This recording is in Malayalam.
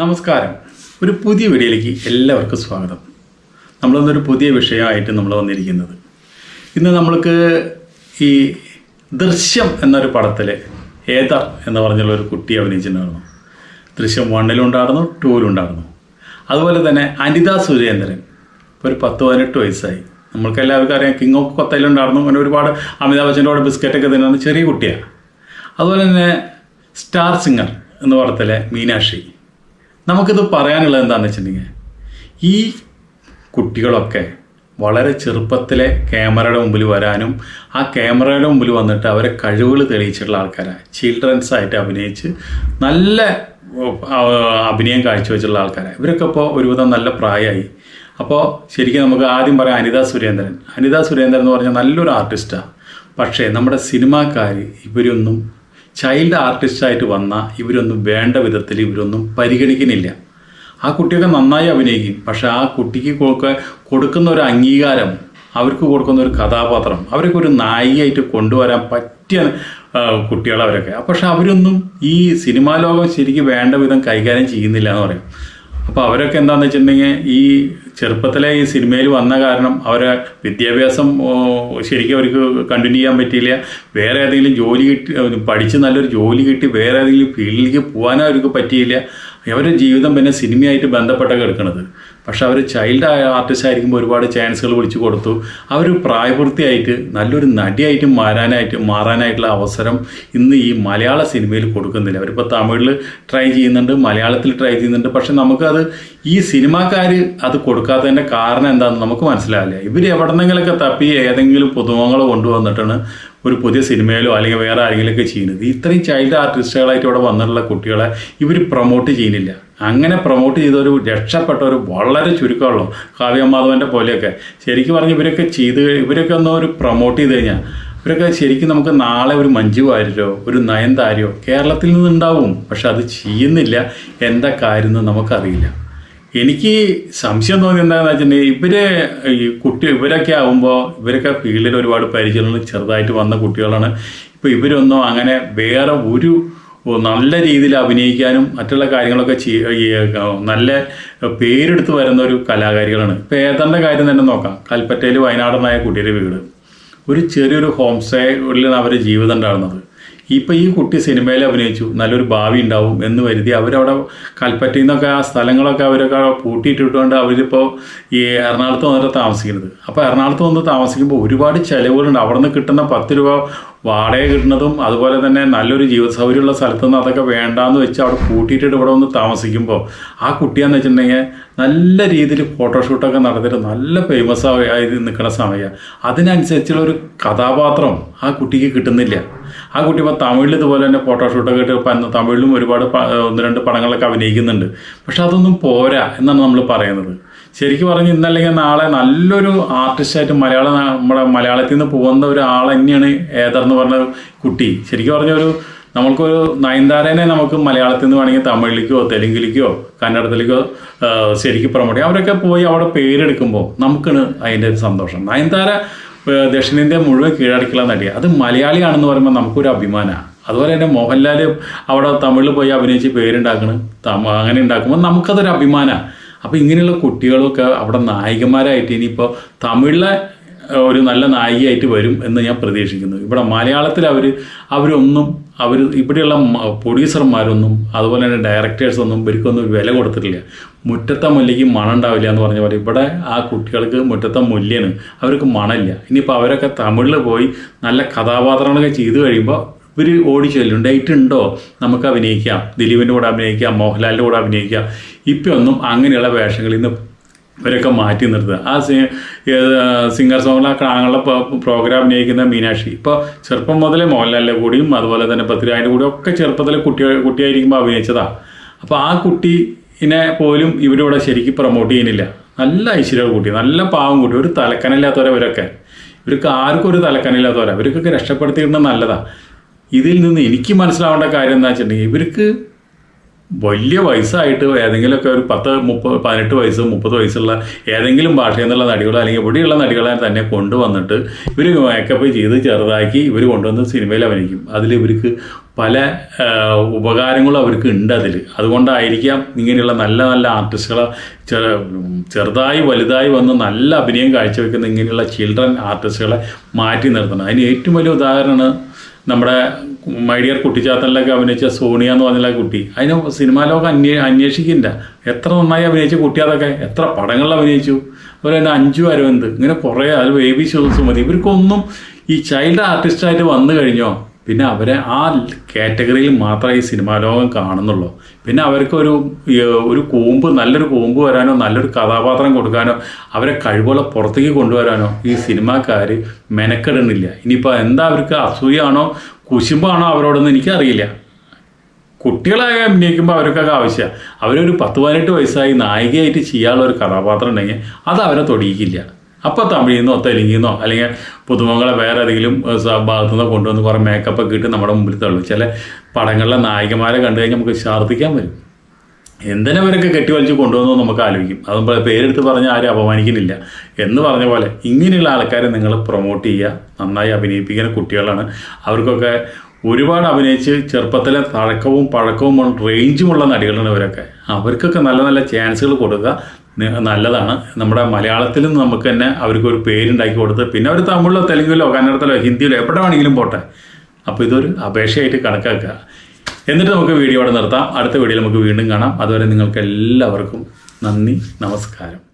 നമസ്കാരം. ഒരു പുതിയ വീഡിയോയിലേക്ക് എല്ലാവർക്കും സ്വാഗതം. നമ്മൾ നമ്മളിന്നൊരു പുതിയ വിഷയമായിട്ട് നമ്മൾ വന്നിരിക്കുന്നത്. ഇന്ന് നമ്മൾക്ക് ഈ ദൃശ്യം എന്നൊരു പടത്തിൽ ഏതർ എന്ന് പറഞ്ഞുള്ള ഒരു കുട്ടി അഭിനയിച്ചിട്ടുണ്ടായിരുന്നു. ദൃശ്യം വണ്ണിലുണ്ടായിരുന്നു ടൂലുണ്ടായിരുന്നു അതുപോലെ തന്നെ അനിത സുരേന്ദ്രൻ ഒരു പത്ത് പതിനെട്ട് വയസ്സായി. നമ്മൾക്ക് എല്ലാവർക്കും അറിയാം കിങ് ഓഫ് കൊത്തയിലുണ്ടായിരുന്നു അങ്ങനെ ഒരുപാട് അമിതാഭ് ബച്ചന്റെ കൂടെ ബിസ്ക്കറ്റൊക്കെ തിന്നുന്ന ചെറിയ കുട്ടിയാണ് അതുപോലെ തന്നെ സ്റ്റാർ സിംഗർ എന്ന് പറഞ്ഞത്തിലെ മീനാക്ഷി. നമുക്കിത് പറയാനുള്ളത് എന്താണെന്ന് വെച്ചിട്ടുണ്ടെങ്കിൽ ഈ കുട്ടികളൊക്കെ വളരെ ചെറുപ്പത്തിലെ ക്യാമറയുടെ മുമ്പിൽ വരാനും ആ ക്യാമറയുടെ മുമ്പിൽ വന്നിട്ട് അവരെ കഴിവുകൾ തെളിയിച്ചിട്ടുള്ള ആൾക്കാരാണ് ചിൽഡ്രൻസ് ആയിട്ട് അഭിനയിച്ച് നല്ല അഭിനയം കാഴ്ചവെച്ചിട്ടുള്ള ആൾക്കാരാണ് ഇവരൊക്കെ ഇപ്പോൾ ഒരുവിധം നല്ല പ്രായമായി അപ്പോൾ ശരിക്കും നമുക്ക് ആദ്യം പറയാം അനിത സുരേന്ദ്രൻ. അനിത സുരേന്ദ്രൻ എന്ന് പറഞ്ഞാൽ നല്ലൊരു ആർട്ടിസ്റ്റാണ് പക്ഷേ നമ്മുടെ സിനിമാക്കാർ ഇവരൊന്നും ചൈൽഡ് ആർട്ടിസ്റ്റായിട്ട് വന്ന ഇവരൊന്നും വേണ്ട വിധത്തിൽ ഇവരൊന്നും പരിഗണിക്കുന്നില്ല. ആ കുട്ടിയൊക്കെ നന്നായി അഭിനയിക്കും. പക്ഷെ ആ കുട്ടിക്ക് കൊടുക്ക കൊടുക്കുന്ന ഒരു അംഗീകാരം അവർക്ക് കൊടുക്കുന്ന ഒരു കഥാപാത്രം അവരൊക്കെ ഒരു നായികയായിട്ട് കൊണ്ടുവരാൻ പറ്റിയ കുട്ടികളവരൊക്കെ. പക്ഷെ അവരൊന്നും ഈ സിനിമാ ലോകം ശരിക്കും വേണ്ട വിധം കൈകാര്യം ചെയ്യുന്നില്ല എന്ന് പറയും. അപ്പോൾ അവരൊക്കെ എന്താണെന്ന് വെച്ചിട്ടുണ്ടെങ്കിൽ ഈ ചെറുപ്പത്തിലെ ഈ സിനിമയിൽ വന്ന കാരണം അവരെ വിദ്യാഭ്യാസം ശരിക്കും അവർക്ക് കണ്ടിന്യൂ ചെയ്യാൻ പറ്റിയില്ല. വേറെ ഏതെങ്കിലും ജോലി കിട്ടി പഠിച്ച് നല്ലൊരു ജോലി കിട്ടി വേറെ ഏതെങ്കിലും ഫീൽഡിലേക്ക് പോകാനും അവർക്ക് പറ്റിയില്ല. അവരുടെ ജീവിതം പിന്നെ സിനിമയായിട്ട് ബന്ധപ്പെട്ടൊക്കെ എടുക്കുന്നത് പക്ഷെ അവർ ചൈൽഡ് ആയ ആർട്ടിസ്റ്റ് ആയിരിക്കുമ്പോൾ ഒരുപാട് ചാൻസുകൾ വിളിച്ചു കൊടുത്തു. അവർ പ്രായപൂർത്തിയായിട്ട് നല്ലൊരു നടിയായിട്ട് മാറാനായിട്ട് മാറാനായിട്ടുള്ള അവസരം ഇന്ന് ഈ മലയാള സിനിമയിൽ കൊടുക്കുന്നില്ല. അവരിപ്പോൾ തമിഴിൽ ട്രൈ ചെയ്യുന്നുണ്ട് മലയാളത്തിൽ ട്രൈ ചെയ്യുന്നുണ്ട്. പക്ഷെ നമുക്കത് ഈ സിനിമാക്കാർ അത് കൊടുക്കാത്തതിന്റെ കാരണം എന്താണെന്ന് നമുക്ക് മനസ്സിലാവില്ല. ഇവർ എവിടെന്നെങ്കിലൊക്കെ തപ്പി ഏതെങ്കിലും പുതുമങ്ങൾ കൊണ്ടുവന്നിട്ടാണ് ഒരു പുതിയ സിനിമയിലോ അല്ലെങ്കിൽ വേറെ ആരെങ്കിലുമൊക്കെ ചെയ്യുന്നത്. ഇത്രയും ചൈൽഡ് ആർട്ടിസ്റ്റുകളായിട്ട് ഇവിടെ വന്നിട്ടുള്ള കുട്ടികളെ ഇവർ പ്രൊമോട്ട് ചെയ്യുന്നില്ല. അങ്ങനെ പ്രൊമോട്ട് ചെയ്ത ഒരു രക്ഷപ്പെട്ട ഒരു വളരെ ചുരുക്കമുള്ളൂ. കാവ്യ മാധവന്റെ പോലെയൊക്കെ. ശരിക്കും പറഞ്ഞ് ഇവരൊക്കെ ചെയ്ത് ഇവരൊക്കെ ഒന്ന് ഒരു പ്രൊമോട്ട് ചെയ്ത് കഴിഞ്ഞാൽ ഇവരൊക്കെ ശരിക്കും നമുക്ക് നാളെ ഒരു മഞ്ജു വാര്യരോ ഒരു നയൻതാരോ കേരളത്തിൽ നിന്നുണ്ടാവും. പക്ഷെ അത് ചെയ്യുന്നില്ല. എന്താ കാര്യം എന്ന് നമുക്കറിയില്ല. എനിക്ക് സംശയം തോന്നി എന്താണെന്ന് വെച്ചിട്ടുണ്ടെങ്കിൽ ഇവർ ഈ കുട്ടി ഇവരൊക്കെ ആകുമ്പോൾ ഇവരൊക്കെ ഫീൽഡിൽ ഒരുപാട് പരിചയങ്ങൾ ചെറുതായിട്ട് വന്ന കുട്ടികളാണ്. ഇപ്പോൾ ഇവരൊന്നും അങ്ങനെ വേറെ ഒരു നല്ല രീതിയിൽ അഭിനയിക്കാനും മറ്റുള്ള കാര്യങ്ങളൊക്കെ നല്ല പേരെടുത്ത് വരുന്ന ഒരു കലാകാരികളാണ്. ഇപ്പോൾ ഏതാണ്ട് കാര്യം തന്നെ നോക്കാം. കൽപ്പറ്റയിൽ വയനാടനായ കുട്ടിയുടെ വീട്. ഒരു ചെറിയൊരു ഹോം സ്റ്റേയിലാണ് അവരുടെ ജീവിതം ഉണ്ടാകുന്നത് ഇപ്പം ഈ കുട്ടി സിനിമയിൽ അഭിനയിച്ചു. നല്ലൊരു ഭാവി ഉണ്ടാവും എന്ന് കരുതി അവരവിടെ കൽപ്പറ്റയിൽ നിന്നൊക്കെ ആ സ്ഥലങ്ങളൊക്കെ അവരൊക്കെ പൂട്ടിയിട്ടിട്ടുകൊണ്ട് അവരിപ്പോൾ ഈ എറണാകുളത്ത് വന്നിട്ട് താമസിക്കുന്നത്. അപ്പോൾ എറണാകുളത്ത് വന്ന് താമസിക്കുമ്പോൾ ഒരുപാട് ചിലവുകളുണ്ട്. അവിടെ നിന്ന് കിട്ടുന്ന പത്ത് രൂപ വാടക കിട്ടുന്നതും അതുപോലെ തന്നെ നല്ലൊരു ജീവിത സൗകര്യമുള്ള സ്ഥലത്ത് നിന്ന് അതൊക്കെ വേണ്ടാന്ന് വെച്ച് അവിടെ കൂട്ടിയിട്ട് ഇവിടെ വന്ന് താമസിക്കുമ്പോൾ ആ കുട്ടിയാന്ന് വെച്ചിട്ടുണ്ടെങ്കിൽ നല്ല രീതിയിൽ ഫോട്ടോഷൂട്ടൊക്കെ നടത്തിയിട്ട് നല്ല ഫേമസ് ആയി നിൽക്കുന്ന സമയമാണ് അതിനനുസരിച്ചുള്ള ഒരു കഥാപാത്രം ആ കുട്ടിക്ക് കിട്ടുന്നില്ല. ആ കുട്ടി ഇപ്പോൾ തമിഴിൽ ഇതുപോലെ തന്നെ ഫോട്ടോഷൂട്ടൊക്കെ ഇട്ട് തമിഴിലും ഒരുപാട് ഒന്ന് രണ്ട് പടങ്ങളൊക്കെ അഭിനയിക്കുന്നുണ്ട്. പക്ഷെ അതൊന്നും പോരാ എന്നാണ് നമ്മൾ പറയുന്നത്. ശരിക്കും പറഞ്ഞ് ഇന്നല്ലെങ്കിൽ നാളെ നല്ലൊരു ആർട്ടിസ്റ്റായിട്ട് മലയാളം നമ്മുടെ മലയാളത്തിൽ നിന്ന് പോകുന്ന ഒരാൾ തന്നെയാണ് ഏതർന്ന് പറഞ്ഞ കുട്ടി ശരിക്കും പറഞ്ഞ ഒരു നമ്മൾക്കൊരു നയൻതാരനെ നമുക്ക് മലയാളത്തിൽ നിന്ന് വേണമെങ്കിൽ തമിഴിലേക്കോ തെലുങ്കിലേക്കോ കന്നഡത്തിലേക്കോ ശരിക്കും പ്രൊമോട്ട് ചെയ്യാം. അവരൊക്കെ പോയി അവിടെ പേരെടുക്കുമ്പോൾ നമുക്കാണ് അതിന്റെ ഒരു സന്തോഷം. നയൻതാര ദക്ഷിണേന്ത്യ മുഴുവൻ കീഴടക്കിയുള്ള നടി അത് മലയാളിയാണെന്ന് പറയുമ്പോൾ നമുക്കൊരു അഭിമാനമാണ് അതുപോലെ തന്നെ മോഹൻലാൽ അവിടെ തമിഴിൽ പോയി അഭിനയിച്ച് പേരുണ്ടാക്കണം അങ്ങനെ ഉണ്ടാക്കുമ്പോൾ നമുക്കതൊരു അഭിമാനമാണ് അപ്പോൾ ഇങ്ങനെയുള്ള കുട്ടികളൊക്കെ അവിടെ നായികമാരായിട്ട് ഇനിയിപ്പോൾ തമിഴിലെ ഒരു നല്ല നായികയായിട്ട് വരും എന്ന് ഞാൻ പ്രതീക്ഷിക്കുന്നു. ഇവിടെ മലയാളത്തിൽ അവർ അവരൊന്നും അവർ ഇവിടെയുള്ള പ്രൊഡ്യൂസർമാരൊന്നും അതുപോലെ തന്നെ ഡയറക്ടേഴ്സൊന്നും ഇവർക്കൊന്നും വില കൊടുത്തിട്ടില്ല. മുറ്റത്തെ മുല്ലയ്ക്ക് മണം ഉണ്ടാവില്ല എന്ന് പറഞ്ഞ പോലെ ഇവിടെ ആ കുട്ടികൾക്ക് മുറ്റത്തെ മുല്യാണ്. അവർക്ക് മണമില്ല. ഇനിയിപ്പോൾ അവരൊക്കെ തമിഴിൽ പോയി നല്ല കഥാപാത്രങ്ങളൊക്കെ ചെയ്തു കഴിയുമ്പോൾ ഇവർ ഓടി ചെല്ലും. ഡേറ്റ് ഉണ്ടോ? നമുക്ക് അഭിനയിക്കാം. ദിലീപിന്റെ കൂടെ അഭിനയിക്കാം. മോഹൻലാലിന്റെ കൂടെ അഭിനയിക്കാം. ഇപ്പം ഒന്നും അങ്ങനെയുള്ള വേഷങ്ങളിൽ നിന്ന് ഇവരൊക്കെ മാറ്റി നിർത്തുക. ആ സിംഗർ ആ ആങ്ങളുടെ പ്രോഗ്രാം അഭിനയിക്കുന്ന മീനാക്ഷി. ഇപ്പോൾ ചെറുപ്പം മുതലേ മോഹൻലാലിന്റെ കൂടിയും അതുപോലെ തന്നെ പൃഥ്വിരാജിന്റെ കൂടിയും ഒക്കെ ചെറുപ്പത്തിൽ കുട്ടി കുട്ടിയായിരിക്കുമ്പോൾ അഭിനയിച്ചതാണ് അപ്പോൾ ആ കുട്ടീനെ പോലും ഇവരിവിടെ ശരിക്കും പ്രൊമോട്ട് ചെയ്യുന്നില്ല. നല്ല ഐശ്വര്യ കുട്ടി നല്ല പാവം കുട്ടി. ഒരു തലക്കനില്ലാത്തവരവരൊക്കെ ഇവർക്ക് ആർക്കും ഒരു തലക്കനില്ലാത്തവരാ. ഇവർക്കൊക്കെ രക്ഷപ്പെടുത്തിയിടുന്നത് നല്ലതാണ് ഇതിൽ നിന്ന് എനിക്ക് മനസ്സിലാവേണ്ട കാര്യം എന്താ വെച്ചിട്ടുണ്ടെങ്കിൽ ഇവർക്ക് വലിയ വയസ്സായിട്ട് ഏതെങ്കിലുമൊക്കെ ഒരു പത്ത് മുപ്പത് പതിനെട്ട് വയസ്സ് മുപ്പത് വയസ്സുള്ള ഏതെങ്കിലും ഭാഷയിൽ നിന്നുള്ള നടികളോ അല്ലെങ്കിൽ ഇവിടെയുള്ള നടികളെ തന്നെ കൊണ്ടുവന്നിട്ട് ഇവർ മേക്കപ്പ് ചെയ്ത് ചെറുതാക്കി ഇവർ കൊണ്ടുവന്ന് സിനിമയിൽ അഭിനയിക്കും. അതിൽ ഇവർക്ക് പല ഉപകാരങ്ങളും അവർക്ക് ഉണ്ട് അതിൽ അതുകൊണ്ടായിരിക്കാം ഇങ്ങനെയുള്ള നല്ല നല്ല ആർട്ടിസ്റ്റുകളെ ചെറുതായി വലുതായി വന്ന് നല്ല അഭിനയം കാഴ്ചവെക്കുന്ന ഇങ്ങനെയുള്ള ചിൽഡ്രൻ ആർട്ടിസ്റ്റുകളെ മാറ്റി നിർത്തണം. അതിന് ഏറ്റവും വലിയ ഉദാഹരണമാണ് നമ്മുടെ മൈഡിയർ കുട്ടിച്ചാത്തനിലൊക്കെ അഭിനയിച്ച സോണിയ എന്ന് പറഞ്ഞുള്ള കുട്ടി. അതിന് സിനിമാ ലോകം അന്വേ അന്വേഷിക്കില്ല. എത്ര നന്നായി അഭിനയിച്ച കുട്ടി അതൊക്കെ? എത്ര പടങ്ങളിൽ അഭിനയിച്ചു? അതുപോലെ തന്നെ അഞ്ചു അരവിന്ദ്. ഇങ്ങനെ കുറേ അത് ബേബി സുമതി. ഇവർക്കൊന്നും ഈ ചൈൽഡ് ആർട്ടിസ്റ്റായിട്ട് വന്നു കഴിഞ്ഞോ? പിന്നെ അവരെ ആ കാറ്റഗറിയിൽ മാത്രമേ ഈ സിനിമാ ലോകം കാണുന്നുള്ളൂ. പിന്നെ അവർക്ക് ഒരു ഒരു കൂമ്പ് നല്ലൊരു കൂമ്പ് വരാനോ നല്ലൊരു കഥാപാത്രം കൊടുക്കാനോ അവരെ കഴിവുകളെ പുറത്തേക്ക് കൊണ്ടുവരാനോ ഈ സിനിമാക്കാർ മെനക്കെടുന്നില്ല. ഇനിയിപ്പോൾ എന്താ അവർക്ക് അസൂയാണോ കുശുമ്പാണോ അവരോടൊന്നും എനിക്കറിയില്ല. കുട്ടികളായ അഭിനയിക്കുമ്പോൾ അവർക്കൊക്കെ ആവശ്യമാണ് അവരൊരു പത്ത് പതിനെട്ട് വയസ്സായി നായികയായിട്ട് ചെയ്യാനുള്ള ഒരു കഥാപാത്രം ഉണ്ടെങ്കിൽ അത് അവരെ തൊടിയിക്കില്ല. അപ്പോൾ തമിഴിൽ നിന്നോ തെലുങ്കിൽ നിന്നോ അല്ലെങ്കിൽ പുതുമുഖങ്ങളെ വേറെ ഏതെങ്കിലും ഭാഗത്തു നിന്നോ കൊണ്ടുവന്ന് കുറേ മേക്കപ്പ് ഒക്കെ ഇട്ട് നമ്മുടെ മുമ്പിൽ തള്ളു. ചില പടങ്ങളിലെ നായികമാരെ കണ്ടു കഴിഞ്ഞാൽ നമുക്ക് ശാർദ്ദിക്കാൻ വരും. എന്തിനെ അവരൊക്കെ കെട്ടിവലിച്ച് കൊണ്ടുവന്നു നമുക്ക് ആലോചിക്കും. അതും പേരെടുത്ത് പറഞ്ഞാൽ ആരും അപമാനിക്കുന്നില്ല. എന്ന് പറഞ്ഞ പോലെ ഇങ്ങനെയുള്ള ആൾക്കാരെ നിങ്ങൾ പ്രൊമോട്ട് ചെയ്യുക. നന്നായി അഭിനയിപ്പിക്കുന്ന കുട്ടികളാണ്. അവർക്കൊക്കെ ഒരുപാട് അഭിനയിച്ച് ചെറുപ്പത്തിലെ തഴക്കവും പഴക്കവും റേഞ്ചുമുള്ള നടികളാണ് ഇവരൊക്കെ. അവർക്കൊക്കെ നല്ല നല്ല ചാൻസുകൾ കൊടുക്കുക. നല്ലതാണ്. നമ്മുടെ മലയാളത്തിൽ നിന്ന് നമുക്ക് തന്നെ അവർക്ക് ഒരു പേരുണ്ടാക്കി കൊടുത്ത് പിന്നെ അവർ തമിഴിലോ തെലുങ്കിലോ കന്നഡത്തിലോ ഹിന്ദിയിലോ എവിടെ വേണമെങ്കിലും പോട്ടെ. അപ്പോൾ ഇതൊരു അപേക്ഷയായിട്ട് കണക്കാക്കുക. എന്നിട്ട് നമുക്ക് വീഡിയോ അവിടെ നിർത്താം. അടുത്ത വീഡിയോയിൽ നമുക്ക് വീണ്ടും കാണാം. അതുവരെ നിങ്ങൾക്ക് എല്ലാവർക്കും നന്ദി നമസ്കാരം.